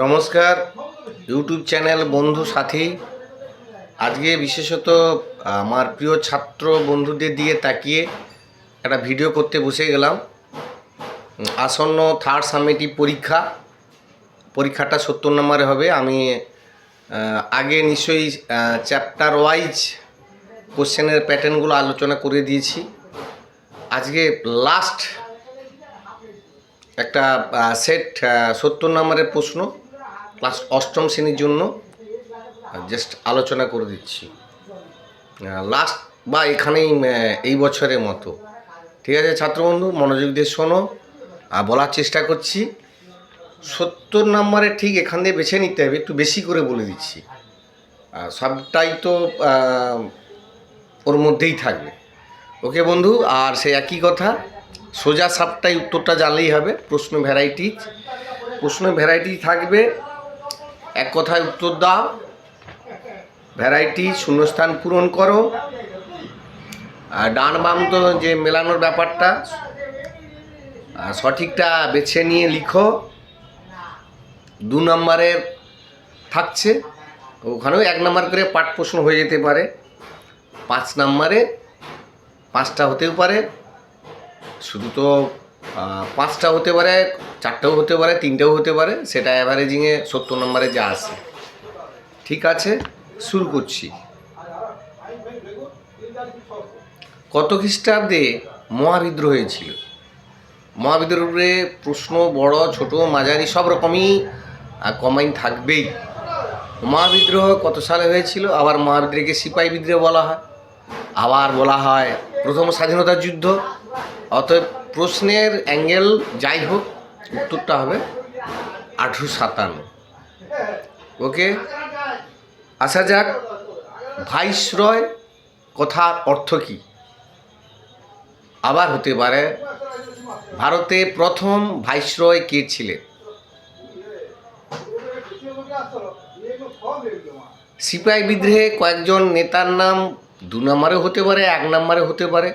নমস্কার YouTube channel বন্ধু সাথী। আজকে বিশেষত আমার প্রিয় ছাত্র বন্ধুদের দিয়ে তাকিয়ে একটা ভিডিও করতে বসে গেলাম। আসন্ন থার্ড সামেটিভ পরীক্ষা। পরীক্ষাটা সত্তর নম্বরে হবে। আমি আগে নিশ্চয়ই চ্যাপ্টার ওয়াইজ কোশ্চেনের প্যাটার্নগুলো আলোচনা করে দিয়েছি। আজকে লাস্ট একটা সেট সত্তর নম্বরের প্রশ্ন। ক্লাস অষ্টম শ্রেণির জন্য জাস্ট আলোচনা করে দিচ্ছি। লাস্ট বা এখানেই এই বছরের মতো। ঠিক আছে ছাত্রবন্ধু, মনোযোগ দিয়ে শোনো। আর বলার চেষ্টা করছি, সত্তর নম্বরে ঠিক এখান দিয়ে বেছে নিতে হবে, একটু বেশি করে বলে দিচ্ছি। সবটাই তো ওর মধ্যেই থাকবে। ওকে বন্ধু, আর সে একই কথা, সোজা সাপটাই উত্তরটা জানলেই হবে, প্রশ্ন ভ্যারাইটি প্রশ্ন ভ্যারাইটি থাকবে এক কথায় উত্তর দাও। ভ্যারাইটি শূন্যস্থান পূরণ করো। আর ডান বাম তো যে মেলানোর ব্যাপারটা সঠিকটা বেছে নিয়ে লিখো। দু নম্বরের থাকছে, ওখানেও এক নম্বর করে পাঠ প্রশ্ন হয়ে যেতে পারে। পাঁচ নম্বরে, পাঁচটা হতেও পারে। শুধু তো পাঁচটা হতে পারে, চারটেও হতে পারে, তিনটেও হতে পারে, সেটা অ্যাভারেজিংয়ে সত্তর নম্বরে যা আসে ঠিক আছে, শুরু করছি। কত খ্রিস্টাব্দে মহাবিদ্রোহ হয়েছিল? মহাবিদ্রোহে প্রশ্ন, বড়, ছোট, মাঝারি, সব রকমই কমাইন থাকবেই। মহাবিদ্রোহ কত সালে হয়েছিল? আবার মহাবিদ্রোহকে সিপাহী বিদ্রোহ বলা হয়। আবার বলা হয় প্রথম স্বাধীনতা যুদ্ধ। অতএব প্রশ্নের অ্যাঙ্গেল যাই হোক, উত্তরটা হবে আঠেরো সাতান্ন। ওকে? আসা যাক, ভাইসরয় কথার অর্থ কী? আবার হতে পারে, ভারতে প্রথম ভাইসরয় কে ছিলেন? সিপাহী বিদ্রোহে কয়েকজন নেতার নাম দু নম্বরে হতে পারে, এক নম্বরে হতে পারে।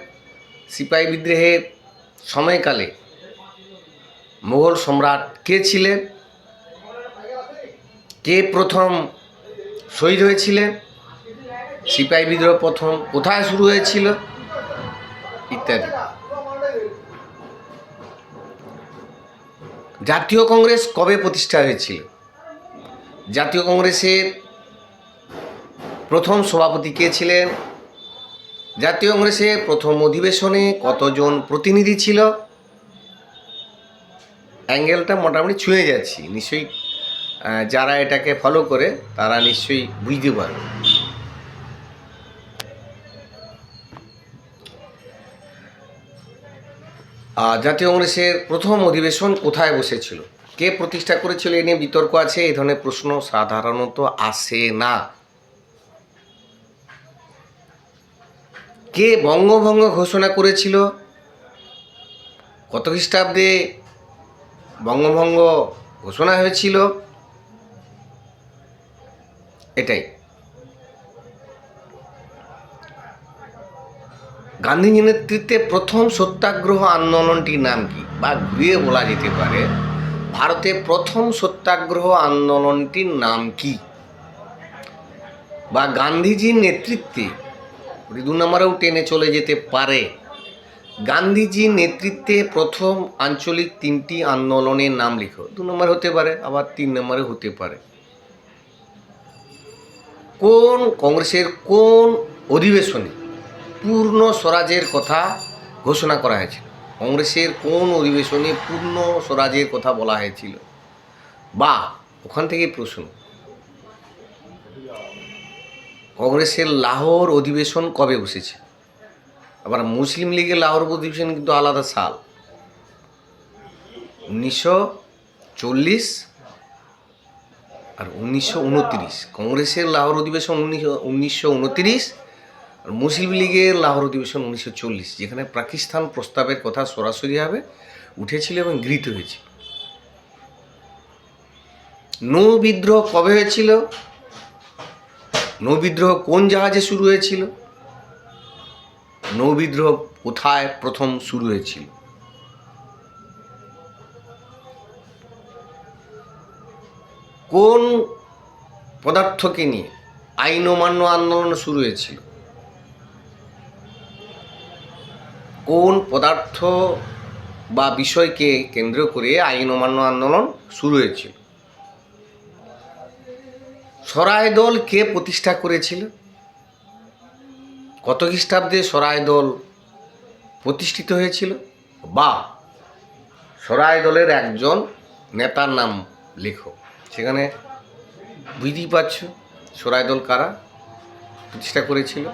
সিপাহী বিদ্রোহের সময়কালে মোগল সম্রাট কে ছিলেন? কে প্রথম শহীদ হয়েছিলেন? সিপাহী বিদ্রোহ প্রথম কোথায় শুরু হয়েছিল? ইত্যাদি। জাতীয় কংগ্রেস কবে প্রতিষ্ঠা হয়েছিল? জাতীয় কংগ্রেসের প্রথম সভাপতি কে ছিলেন? জাতীয় কংগ্রেসের প্রথম অধিবেশনে কতজন প্রতিনিধি ছিল? অ্যাঙ্গেলটা মোটামুটি ছুঁয়ে যাচ্ছি। নিশ্চয়ই যারা এটাকে ফলো করে, তারা নিশ্চয়ই বুঝতে পারবে। জাতীয় কংগ্রেসের প্রথম অধিবেশন কোথায় বসেছিল? কে প্রতিষ্ঠা করেছিল? এ নিয়ে বিতর্ক আছে। এই ধরনের প্রশ্ন সাধারণত আসে না। কে বঙ্গভঙ্গ ঘোষণা করেছিল? কত খ্রিস্টাব্দে বঙ্গভঙ্গ ঘোষণা হয়েছিল? এটাই। গান্ধীজি নেতৃত্বে প্রথম সত্যাগ্রহ আন্দোলনটির নাম কি? বা ঘুরিয়ে বলা যেতে পারে, ভারতে প্রথম সত্যাগ্রহ আন্দোলনটির নাম কি? বা গান্ধীজির নেতৃত্বে নম্বরেও টেনে চলে যেতে পারে। গান্ধীজির নেতৃত্বে প্রথম আঞ্চলিক তিনটি আন্দোলনের নাম লিখো। দু নম্বর হতে পারে, আবার তিন নম্বরে হতে পারে। কোন কংগ্রেসের কোন অধিবেশনে পূর্ণ স্বরাজের কথা ঘোষণা করা হয়েছিল? কংগ্রেসের কোন অধিবেশনে পূর্ণ স্বরাজের কথা বলা হয়েছিল? বা, ওখান থেকে প্রশ্ন। কংগ্রেসের লাহোর অধিবেশন কবে বসেছে? আবার মুসলিম লীগের লাহোর অধিবেশন কিন্তু আলাদা সাল। উনিশশো চল্লিশ আর উনিশশো উনত্রিশ। কংগ্রেসের লাহোর অধিবেশন উনিশশো আর মুসলিম লীগের লাহোর অধিবেশন উনিশশো চল্লিশ, যেখানে পাকিস্তান প্রস্তাবের কথা সরাসরিভাবে উঠেছিল এবং গৃহীত হয়েছিল নৌ বিদ্রোহ কবে হয়েছিল? নৌ বিদ্রোহ কোন জাহাজে শুরু হয়েছিল? নৌবিদ্রোহ কোথায় প্রথম শুরু হয়েছিল? কোন পদার্থকে নিয়ে আইন অমান্য আন্দোলন শুরু হয়েছিল? কোন পদার্থ বা বিষয়কে কেন্দ্র করে আইন অমান্য আন্দোলন শুরু হয়েছিল? সরাই দল কে প্রতিষ্ঠা করেছিল? কত খ্রিস্টাব্দে সরাই দল প্রতিষ্ঠিত হয়েছিল? বা সরাই দলের একজন নেতার নাম লেখো সেখানে বুঝতেই পারছ সরাই দল কারা প্রতিষ্ঠা করেছিল?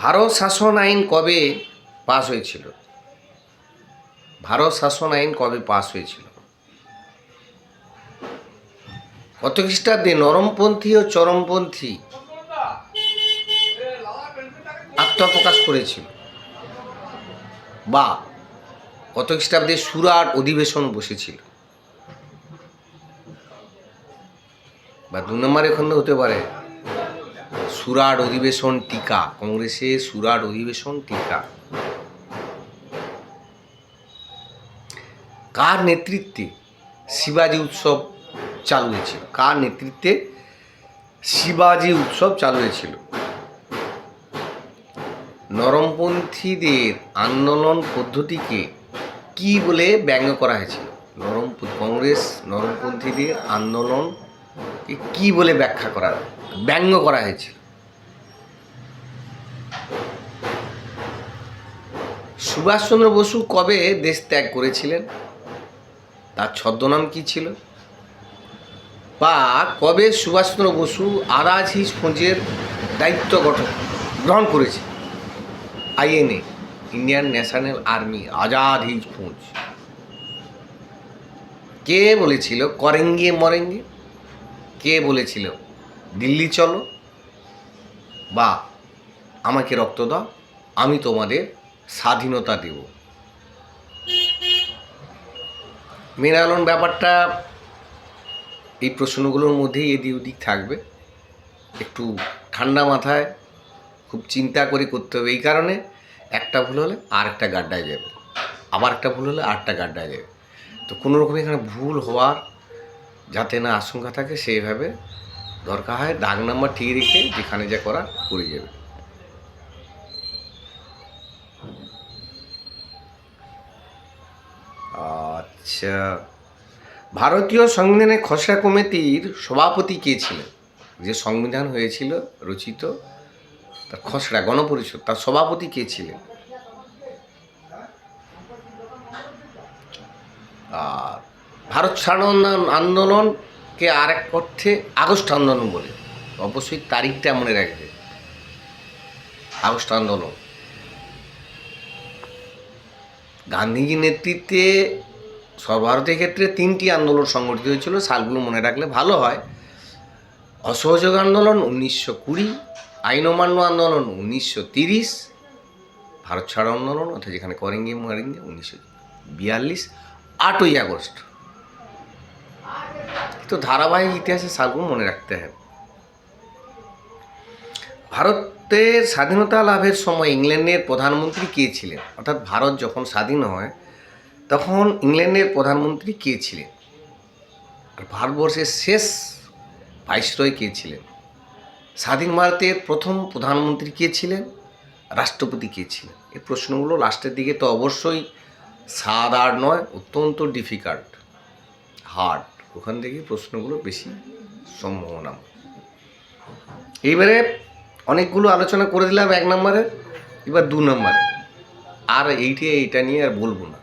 ভারত শাসন আইন কবে পাস হয়েছিল? ভারত শাসন আইন কবে পাস হয়েছিল? কত খ্রিস্টাব্দে নরমপন্থী ও চরমপন্থী আত্মপ্রকাশ করেছিল? বা কত খ্রিস্টাব্দে সুরাট অধিবেশন বসেছিল? বা দু নম্বরে খন্ড হতে পারে। সুরাট অধিবেশন টিকা, কংগ্রেসে সুরাট অধিবেশন টিকা। কার নেতৃত্বে শিবাজি উৎসব চালু হয়েছিল? কার নেতৃত্বে শিবাজি উৎসব চালু হয়েছিল? নরমপন্থীদের আন্দোলন পদ্ধতিকে কি বলে ব্যঙ্গ করা হয়েছিল? নরম কংগ্রেস নরমপন্থীদের আন্দোলন কি বলে ব্যাখ্যা করা, ব্যঙ্গ করা হয়েছিল? সুভাষচন্দ্র বসু কবে দেশ ত্যাগ করেছিলেন? তার ছদ্মনাম কি ছিল? বা কবে সুভাষচন্দ্র বসু আরাজ হিজ ফৌজের দায়িত্ব গঠন, গ্রহণ করেছে? INA, Indian National Army Azad his ফৌজ। কে বলেছিল, করেঙ্গে মরেঙ্গে? কে বলেছিল, দিল্লি চলো? বা আমাকে রক্ত দাও, আমি তোমাদের স্বাধীনতা দেব। মৃণালন ব্যাপারটা এই প্রশ্নগুলোর মধ্যেই এদিক ওদিক থাকবে। একটু ঠান্ডা মাথায় খুব চিন্তা করে করতে হবে। এই কারণে একটা ভুল হলে আর একটা গাড্ডায় যাবে। আবার একটা ভুল হলে আরেকটা গাড্ডায় যাবে। তো কোনো রকম এখানে ভুল হওয়ার যাতে না আশঙ্কা থাকে, সেইভাবে দরকার হয় দাগ নাম্বার ঠিক রেখে যেখানে যা করা করে যাবে। আচ্ছা ভারতীয় সংবিধানের খসড়া কমিটির সভাপতি কে ছিলেন? যে সংবিধান হয়েছিল, রচিত, তার খসড়া, গণপরিষদ, তার সভাপতি কে ছিলেন? আর ভারত ছাড় আন্দোলন- আন্দোলনকে আর এক অর্থে আগস্ট আন্দোলন বলে। অবশ্যই তারিখটা মনে রাখবে। আগস্ট আন্দোলন। গান্ধীজির নেতৃত্বে সর্বভারতীয় ক্ষেত্রে তিনটি আন্দোলন সংগঠিত হয়েছিল, সালগুলো মনে রাখলে ভালো হয়। অসহযোগ আন্দোলন উনিশশো কুড়ি আইন অমান্য আন্দোলন উনিশশো তিরিশ, ভারত ছাড় আন্দোলন অর্থাৎ যেখানে করেঙ্গে মারেঙ্গে, উনিশশো বিয়াল্লিশ, আটই আগস্ট। তো ধারাবাহিক ইতিহাসের সালগুলো মনে রাখতে হবে। ভারতের স্বাধীনতা লাভের সময় ইংল্যান্ডের প্রধানমন্ত্রী কে ছিলেন? অর্থাৎ ভারত যখন স্বাধীন হয় তখন ইংল্যান্ডের প্রধানমন্ত্রী কে ছিলেন? আর ভারতবর্ষের শেষ ভাইসরয় কে ছিলেন? স্বাধীন ভারতের প্রথম প্রধানমন্ত্রী কে ছিলেন? রাষ্ট্রপতি কে ছিলেন? এই প্রশ্নগুলো লাস্টের দিকে তো অবশ্যই সাদ আর নয়, অত্যন্ত ডিফিকাল্ট হার্ড ওখান থেকে প্রশ্নগুলো বেশি সম্ভাবনা এইবারে অনেকগুলো আলোচনা করে দিলাম এক নম্বরে, এবার দু নম্বরে। আর এইটা এইটা নিয়ে আর বলব না।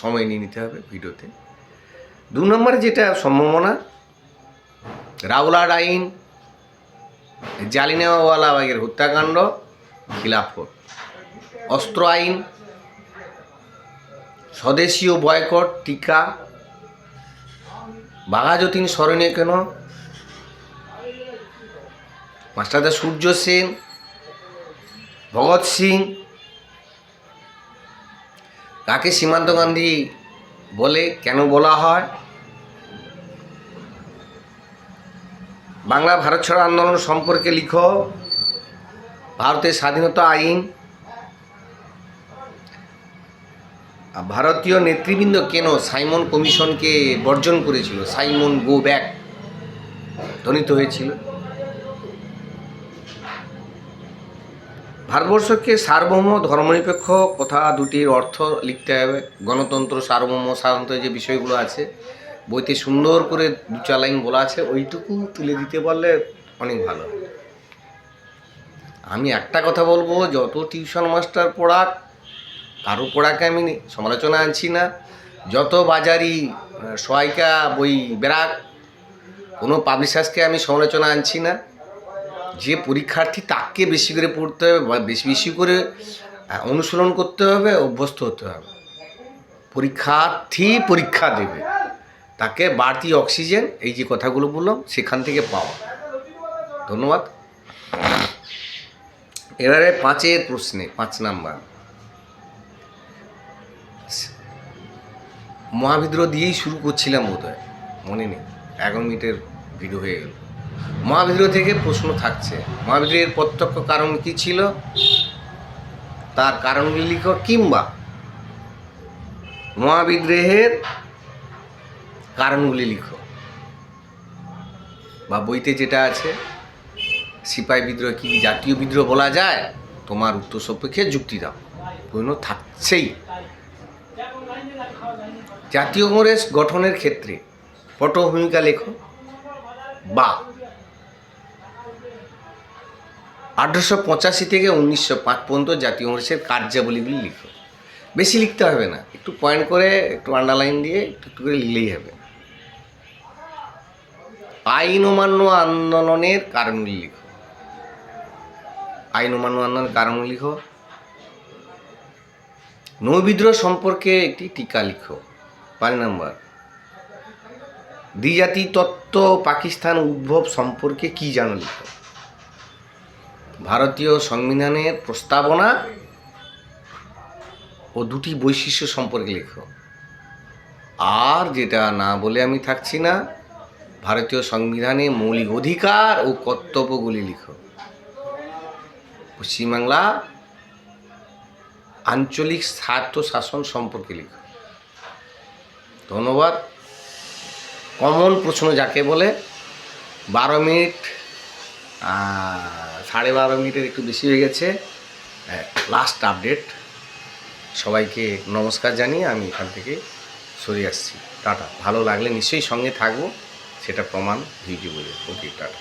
সময় নিয়ে নিতে হবে ভিডিওতে। দু নম্বরে যেটা সম্ভাবনা রাউলার আইন জালিনাওয়ালাবাগের হত্যাকাণ্ড খিলাফত। অস্ত্র আইন, স্বদেশীয় বয়কট, টিকা, বাঘাযতীন স্মরণীয় কেন? মাস্টারদা সূর্য সেন, ভগৎ সিং কাকে সীমান্ত গান্ধী বলে কেন বলা হয়? বাংলা ভারত ছাড়া আন্দোলন সম্পর্কে লিখো। ভারতের স্বাধীনতা আইন। ভারতীয় নেতৃবৃন্দ কেন সাইমন কমিশনকে বর্জন করেছিল? Simon go back. ধ্বনিত হয়েছিল। ভারতবর্ষকে সার্বভৌম ধর্মনিরপেক্ষ কথা দুটির অর্থ লিখতে হবে। গণতন্ত্র, সার্বভৌম সাধারণত যে বিষয়গুলো আছে, বইতে সুন্দর করে দু চার লাইন বলা আছে, ওইটুকু তুলে দিতে পারলে অনেক ভালো আমি একটা কথা বলব, যত টিউশন মাস্টার পড়াক, কারও পড়াকে আমি সমালোচনা আনছি না। যত বাজারি সহায়িকা বই বেরাক কোনো পাবলিশার্সকে আমি সমালোচনা আনছি না। যে পরীক্ষার্থী তাকে বেশি করে পড়তে হবে বা বেশি বেশি করে অনুশীলন করতে হবে, অভ্যস্ত হতে হবে। পরীক্ষার্থী পরীক্ষা দেবে। তাকে বাড়তি অক্সিজেন, এই যে কথাগুলো বললাম, সেখান থেকে পাওয়া। ধন্যবাদ। এবারে পাঁচের প্রশ্নে, পাঁচ নাম্বার। মহাবিদ্রোহ দিয়েই শুরু করছিলাম বোধ হয় মনে নেই। এগারো মিনিটের ভিডিও হয়ে গেল। মহাবিদ্রোহ থেকে প্রশ্ন থাকছে। মহাবিদ্রোহের প্রত্যক্ষ কারণ কি ছিল? তার কারণগুলি লিখো, কিংবা মহাবিদ্রোহের কারণগুলি লিখো। বা বইতে যেটা আছে সিপাহী বিদ্রোহ কি জাতীয় বিদ্রোহ বলা যায়? তোমার উত্তর সপক্ষে যুক্তি দাও। কোনো থাকছেই। জাতীয় কংগ্রেস গঠনের ক্ষেত্রে পটভূমিকা লেখো। বা আঠারোশো পঁচাশি থেকে উনিশশো পাঁচ পর্যন্ত জাতীয় কংগ্রেসের কার্যাবলীগুলি লিখো। বেশি লিখতে হবে না। একটু পয়েন্ট করে, একটু আন্ডারলাইন দিয়ে, একটু একটু করে লিখলেই হবে। আইন অমান্য আন্দোলনের কারণগুলি লিখো। আইন অমান্য আন্দোলনের কারণগুলি লিখো। নৌবিদ্রোহ সম্পর্কে একটি টিকা লিখো। পাঁচ নম্বর। দ্বিজাতি তত্ত্ব পাকিস্তান উদ্ভব সম্পর্কে কি জানো লিখো। ভারতীয় সংবিধানের প্রস্তাবনা ও দুটি বৈশিষ্ট্য সম্পর্কে লেখো। আর যেটা না বলে আমি থাকছি না, ভারতীয় সংবিধানে মৌলিক অধিকার ও কর্তব্যগুলি লিখো। পশ্চিমবাংলা আঞ্চলিক স্বায়ত্ত শাসন সম্পর্কে লিখো। ধন্যবাদ। কমন প্রশ্ন যাকে বলে, বারো মিনিট সাড়ে বারো মিনিটের একটু বেশি হয়ে গেছে। লাস্ট আপডেট সবাইকে নমস্কার জানিয়ে আমি এখান থেকে সরে আসছি। টাটা। ভালো লাগলে নিশ্চয়ই সঙ্গে থাকব, সেটা প্রমাণ ভিডিও বলে। Okay tata.